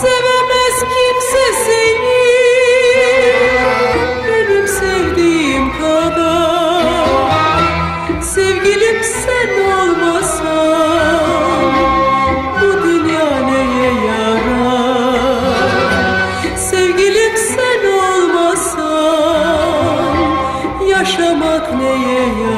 sevemez kimse seni. Benim sevdiğim kadar. Sevgilim sen olmasan Bu dünya neye yarar? Sevgilim sen olmasan Yaşamak neye yarar?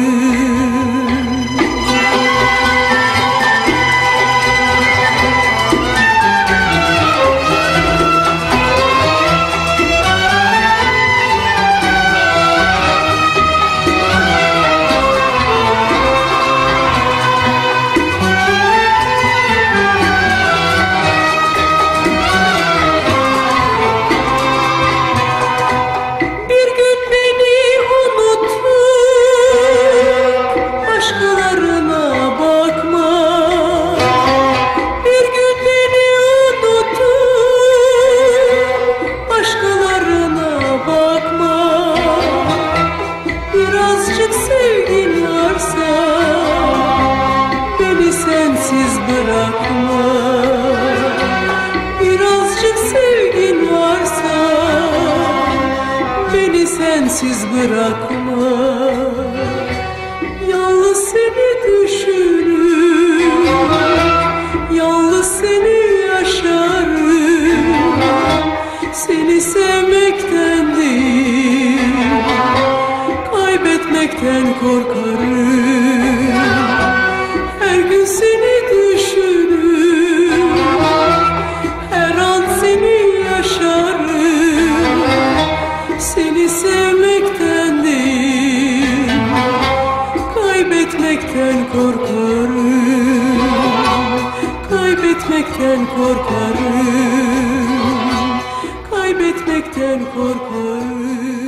Sensiz bırakma Yalnız seni düşünür. Yalnız seni yaşarım Seni sevmekten değil Kaybetmekten korkarım Kaybetmekten korkarım. Kaybetmekten korkarım. Kaybetmekten korkarım